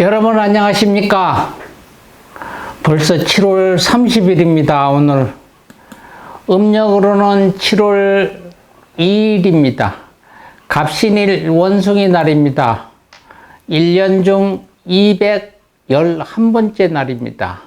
여러분 안녕하십니까? 벌써 7월 30일입니다. 오늘 음력으로는 7월 2일입니다. 갑신일 원숭이 날입니다. 1년 중 211번째 날입니다.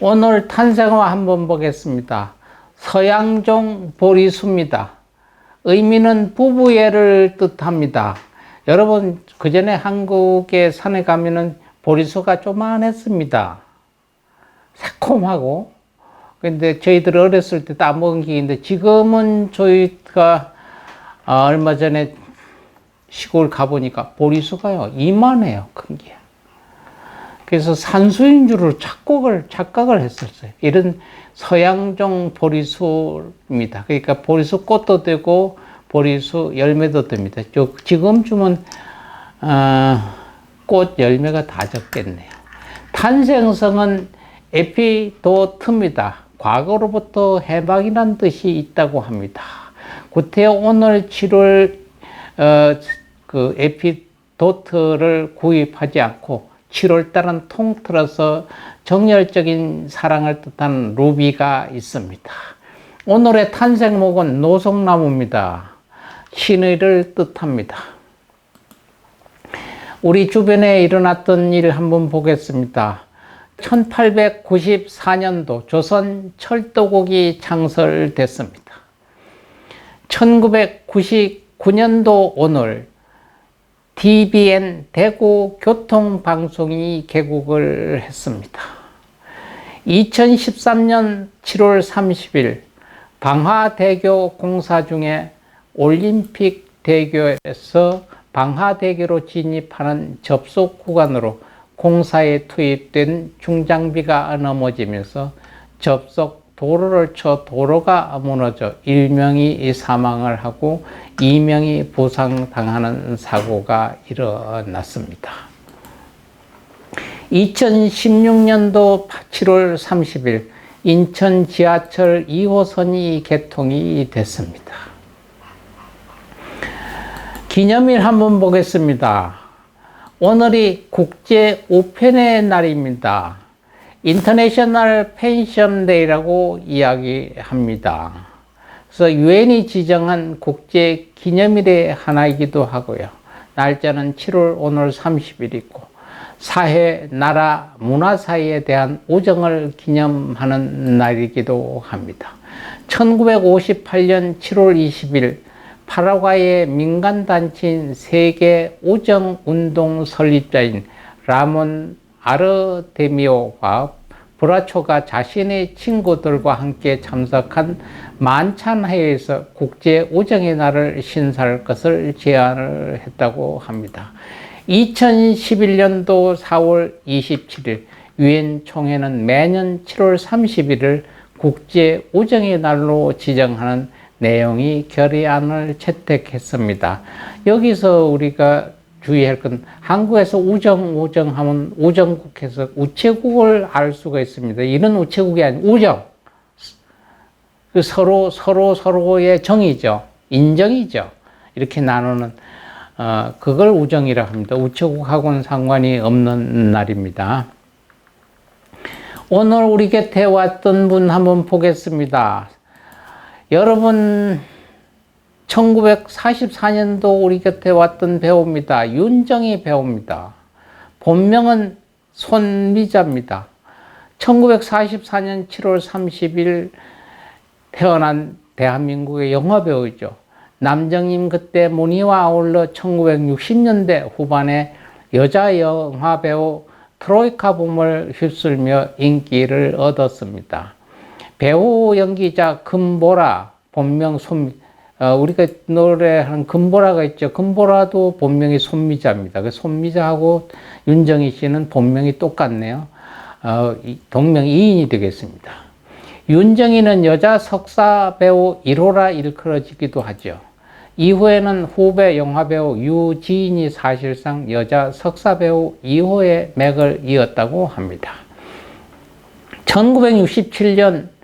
오늘 탄생화 한번 보겠습니다. 서양종 보리수입니다. 의미는 부부애를 뜻합니다. 여러분, 그 전에 한국에 산에 가면은 보리수가 조만했습니다. 새콤하고. 근데 저희들 어렸을 때 따먹은 게 있는데 지금은 저희가 어, 얼마 전에 시골 가보니까 보리수가요, 이만해요, 큰 게. 그래서 산수인 줄을 착각을, 착각을 했었어요. 이런 서양종 보리수입니다. 그러니까 보리수 꽃도 되고 보리수 열매도 됩니다. 지금쯤은 어, 꽃 열매가 다 적겠네요. 탄생성은 에피도트입니다. 과거로부터 해방이란 뜻이 있다고 합니다. 구태여 오늘 7월 어, 그 에피도트를 구입하지 않고 7월 달은 통틀어서 정열적인 사랑을 뜻하는 루비가 있습니다. 오늘의 탄생목은 노송나무입니다. 신의를 뜻합니다. 우리 주변에 일어났던 일 한번 보겠습니다. 1894년도 조선 철도국이 창설됐습니다. 1999년도 오늘 DBN 대구 교통방송이 개국을 했습니다. 2013년 7월 30일 방화대교 공사 중에 올림픽 대교에서 방화대교로 진입하는 접속 구간으로 공사에 투입된 중장비가 넘어지면서 접속 도로를 쳐 도로가 무너져 1명이 사망을 하고 2명이 부상당하는 사고가 일어났습니다. 2016년도 7월 30일 인천 지하철 2호선이 개통이 됐습니다. 기념일 한번 보겠습니다. 오늘이 국제 우편의 날입니다. 인터내셔널 펜션 데이라고 이야기합니다. 그래서 유엔이 지정한 국제 기념일의 하나이기도 하고요. 날짜는 7월 오늘 30일이고 사회, 나라, 문화 사이에 대한 우정을 기념하는 날이기도 합니다. 1958년 7월 20일 파라과이의 민간단체인 세계 우정운동 설립자인 라몬 아르데미오와 브라초가 자신의 친구들과 함께 참석한 만찬회에서 국제 우정의 날을 신설할 것을 제안을 했다고 합니다. 2011년도 4월 27일 유엔 총회는 매년 7월 30일을 국제 우정의 날로 지정하는 내용이 결의안을 채택했습니다. 여기서 우리가 주의할 건 한국에서 우정 우정 하면 우정국에서 우체국을 알 수가 있습니다. 이런 우체국이 아닌 우정. 그 서로 서로 서로의 정이죠. 인정이죠. 이렇게 나누는 어, 그걸 우정이라 합니다. 우체국하고는 상관이 없는 날입니다. 오늘 우리 곁에 왔던 분 한번 보겠습니다. 여러분 1944년도 우리 곁에 왔던 배우입니다. 윤정희 배우입니다. 본명은 손미자입니다. 1944년 7월 30일 태어난 대한민국의 영화 배우죠. 남정님 그때 문희와 아울러 1960년대 후반에 여자 영화 배우 트로이카 붐을 휩쓸며 인기를 얻었습니다. 배우 연기자 금보라 본명 손 어, 우리가 노래하는 금보라가 있죠. 금보라도 본명이 손미자입니다. 그 손미자하고 윤정희 씨는 본명이 똑같네요. 어, 동명 이인이 되겠습니다. 윤정희는 여자 석사 배우 1호라 일컬어지기도 하죠. 이후에는 후배 영화배우 유지인이 사실상 여자 석사 배우 2호의 맥을 이었다고 합니다. 1967년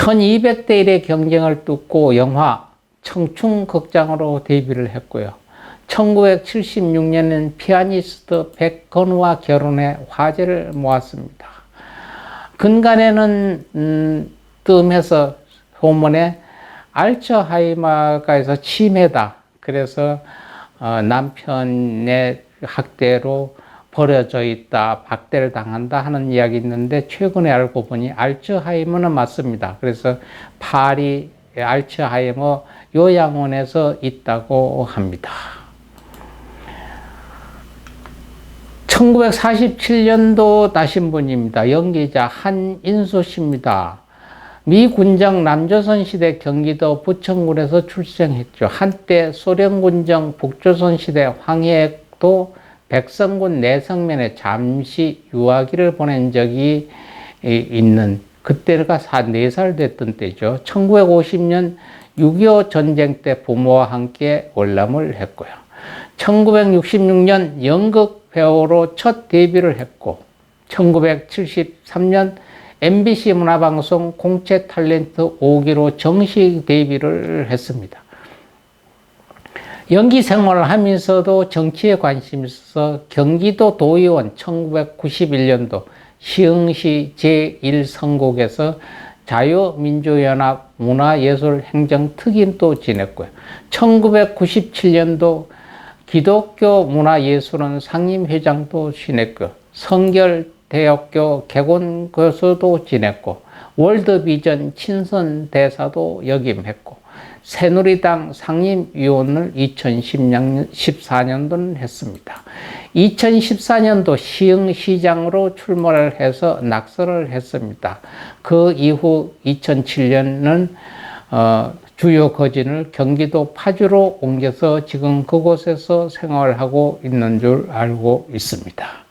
1200대 1의 경쟁을 뚫고 영화 청춘극장으로 데뷔를 했고요. 1976년엔 피아니스트 백건우와 결혼해 화제를 모았습니다. 근간에는 음, 뜸해서 소문에 알츠하이머가에서 치매다. 그래서 어, 남편의 학대로 버려져 있다, 박대를 당한다 하는 이야기 있는데 최근에 알고 보니 알츠하이머는 맞습니다. 그래서 파리 알츠하이머 요양원에서 있다고 합니다. 1947년도 나신 분입니다. 연기자 한인수 씨입니다. 미 군정 남조선 시대 경기도 부천군에서 출생했죠. 한때 소련 군정 북조선 시대 황해도 백성군 내성면에 잠시 유아기를 보낸 적이 있는 그때가 4살 됐던 때죠. 1950년 6.25 전쟁 때 부모와 함께 월남을 했고요. 1966년 연극 배우로 첫 데뷔를 했고 1973년 MBC 문화방송 공채 탤런트 5기로 정식 데뷔를 했습니다. 연기 생활을 하면서도 정치에 관심이 있어서 경기도 도의원 1991년도 시흥시 제1선곡에서 자유민주연합 문화예술행정특임도 지냈고요. 1997년도 기독교 문화예술원 상임회장도 지냈고 성결대학교 개곤교수도 지냈고 월드비전 친선대사도 역임했고 새누리당 상임위원을 2014년도는 했습니다. 2014년도 시흥시장으로 출마를 해서 낙선을 했습니다. 그 이후 2007년은 어, 주요 거진을 경기도 파주로 옮겨서 지금 그곳에서 생활하고 있는 줄 알고 있습니다.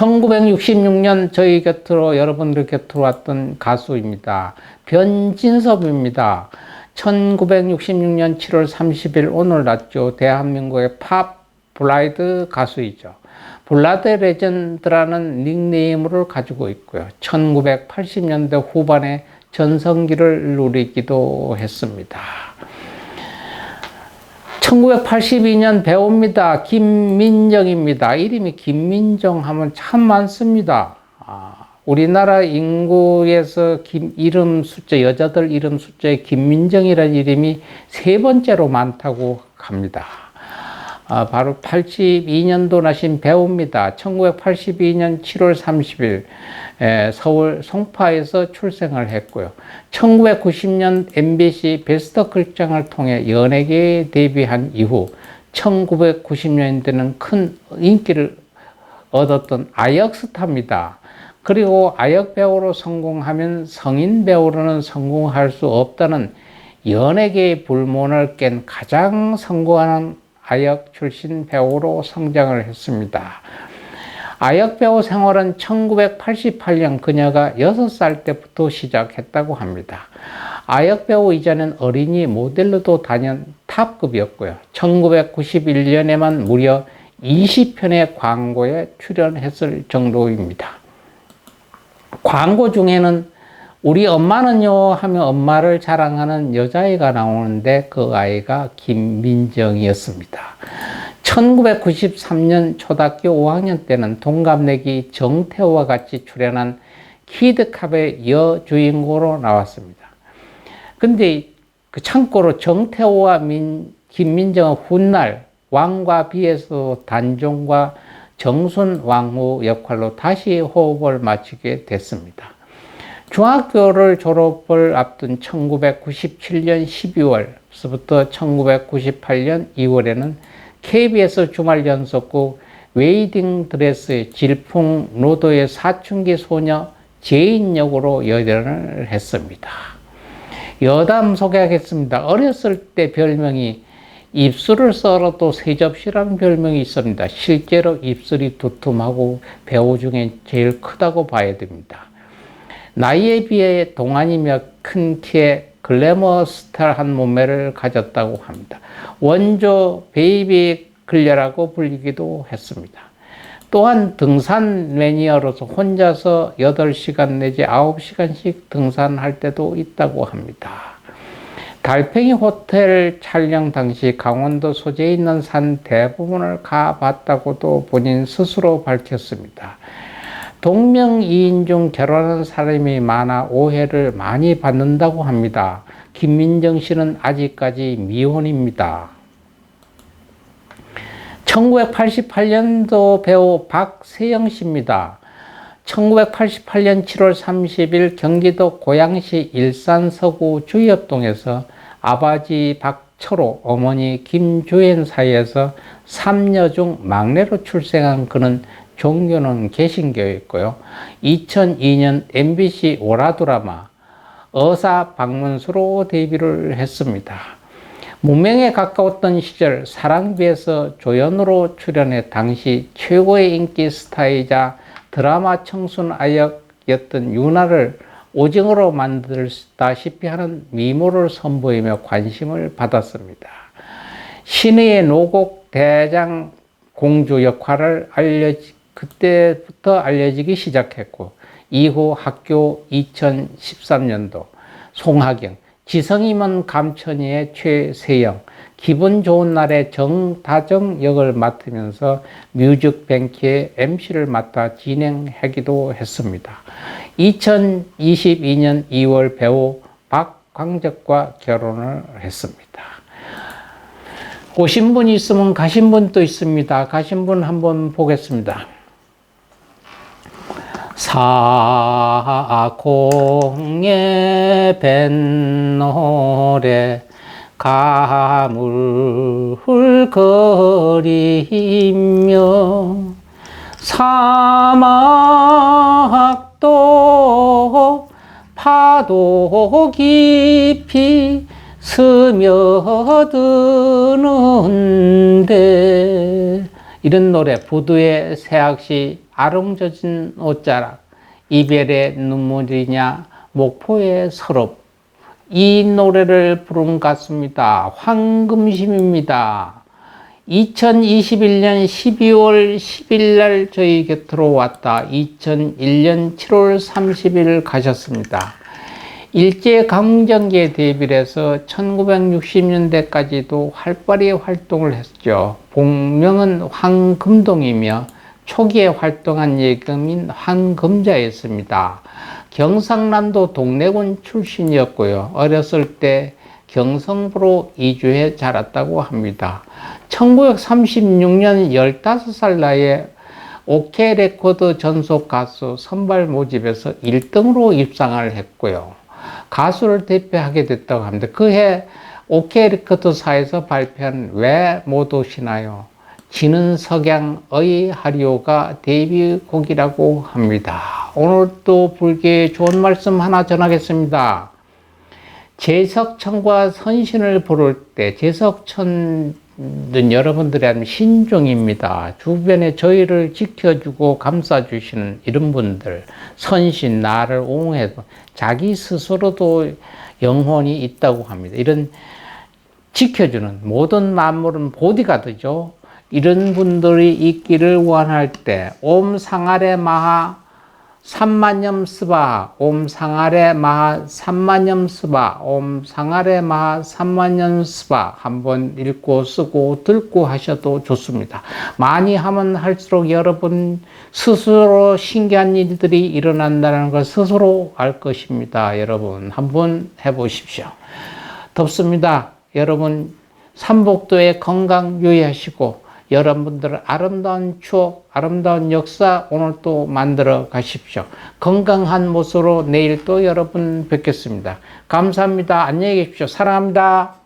1966년 저희 곁으로 여러분들 곁으로 왔던 가수입니다. 변진섭입니다. 1966년 7월 30일 오늘 났죠. 대한민국의 팝 블라이드 가수이죠. 블라드 레전드라는 닉네임을 가지고 있고요. 1980년대 후반에 전성기를 누리기도 했습니다. 1982년 배우입니다. 김민정입니다. 이름이 김민정 하면 참 많습니다. 아, 우리나라 인구에서 김, 이름 숫자, 여자들 이름 숫자에 김민정이라는 이름이 세 번째로 많다고 합니다. 아, 바로 82년도 나신 배우입니다. 1982년 7월 30일 서울 송파에서 출생을 했고요. 1990년 MBC 베스트 극장을 통해 연예계에 데뷔한 이후 1990년대는 큰 인기를 얻었던 아역 스타입니다. 그리고 아역 배우로 성공하면 성인 배우로는 성공할 수 없다는 연예계의 불문을 깬 가장 성공하는 아역 출신 배우로 성장을 했습니다. 아역 배우 생활은 1988년 그녀가 6살 때부터 시작했다고 합니다. 아역 배우 이전엔 어린이 모델로도 다년 탑급이었고요. 1991년에만 무려 20편의 광고에 출연했을 정도입니다. 광고 중에는 우리 엄마는요 하면 엄마를 자랑하는 여자아이가 나오는데 그 아이가 김민정이었습니다. 1993년 초등학교 5학년 때는 동갑내기 정태호와 같이 출연한 키드캅의 여주인공으로 나왔습니다. 근데 그 참고로 정태호와 민, 김민정은 훗날 왕과 비에서 단종과 정순 왕후 역할로 다시 호흡을 맞추게 됐습니다. 중학교를 졸업을 앞둔 1997년 12월부터 1998년 2월에는 KBS 주말 연속곡 웨이딩 드레스의 질풍 노도의 사춘기 소녀 제인 역으로 여전을 했습니다. 여담 소개하겠습니다. 어렸을 때 별명이 입술을 썰어도 세 접시라는 별명이 있습니다. 실제로 입술이 두툼하고 배우 중에 제일 크다고 봐야 됩니다. 나이에 비해 동안이며 큰 키에 글래머 스타한 몸매를 가졌다고 합니다. 원조 베이비 글녀라고 불리기도 했습니다. 또한 등산 매니아로서 혼자서 8시간 내지 9시간씩 등산할 때도 있다고 합니다. 달팽이 호텔 촬영 당시 강원도 소재에 있는 산 대부분을 가봤다고도 본인 스스로 밝혔습니다. 동명이인 중 결혼한 사람이 많아 오해를 많이 받는다고 합니다. 김민정 씨는 아직까지 미혼입니다. 1988년도 배우 박세영 씨입니다. 1988년 7월 30일 경기도 고양시 일산 서구 주엽동에서 아버지 박철호, 어머니 김주연 사이에서 3녀 중 막내로 출생한 그는 종교는 개신교였고요. 2002년 MBC 오라드라마 어사 방문수로 데뷔를 했습니다. 무명에 가까웠던 시절 사랑비에서 조연으로 출연해 당시 최고의 인기 스타이자 드라마 청순 아역이었던 유나를 오징어로 만들다시피 하는 미모를 선보이며 관심을 받았습니다. 신의의 노곡 대장 공주 역할을 알려 그때부터 알려지기 시작했고 이후 학교 2013년도 송하경, 지성이면 감천이의 최세영, 기분 좋은 날의 정다정 역을 맡으면서 뮤직뱅크의 MC를 맡아 진행하기도 했습니다. 2022년 2월 배우 박광적과 결혼을 했습니다. 오신 분 있으면 가신 분도 있습니다. 가신 분 한번 보겠습니다. 사공에 밴 노래 가물거리며 사막도 파도 깊이 스며드는데 이런 노래 부두의 새악시 아롱젖은 옷자락 이별의 눈물이냐 목포의 서럽 이 노래를 부른 가수입니다. 황금심입니다. 2021년 12월 10일 날 저희 곁으로 왔다. 2001년 7월 30일 가셨습니다. 일제강점기에 데뷔를 해서 1960년대까지도 활발히 활동을 했죠. 본명은 황금동이며 초기에 활동한 예금인 황금자였습니다. 경상남도 동래군 출신이었고요. 어렸을 때 경성부로 이주해 자랐다고 합니다. 1936년 15살 나이에 오케 레코드 전속 가수 선발 모집에서 1등으로 입상을 했고요. 가수를 대표하게 됐다고 합니다. 그해 오케 레코드사에서 발표한 왜 못 오시나요? 지는 석양의 하리오가 데뷔곡이라고 합니다. 오늘 또 불교의 좋은 말씀 하나 전하겠습니다. 제석천과 선신을 부를 때 제석천은 여러분들의 신종입니다. 주변에 저희를 지켜주고 감싸주시는 이런 분들, 선신, 나를 옹호해도 자기 스스로도 영혼이 있다고 합니다. 이런 지켜주는 모든 만물은 보디가드죠. 이런 분들이 있기를 원할 때, 옴 상아레 마하 삼만염 스바, 옴 상아레 마하 삼만염 스바, 옴 상아레 마하 삼만염 스바 한번 읽고 쓰고 듣고 하셔도 좋습니다. 많이 하면 할수록 여러분 스스로 신기한 일들이 일어난다는 걸 스스로 알 것입니다. 여러분 한번 해보십시오. 덥습니다. 여러분 삼복도에 건강 유의하시고 여러분들 아름다운 추억, 아름다운 역사 오늘 또 만들어 가십시오. 건강한 모습으로 내일 또 여러분 뵙겠습니다. 감사합니다. 안녕히 계십시오. 사랑합니다.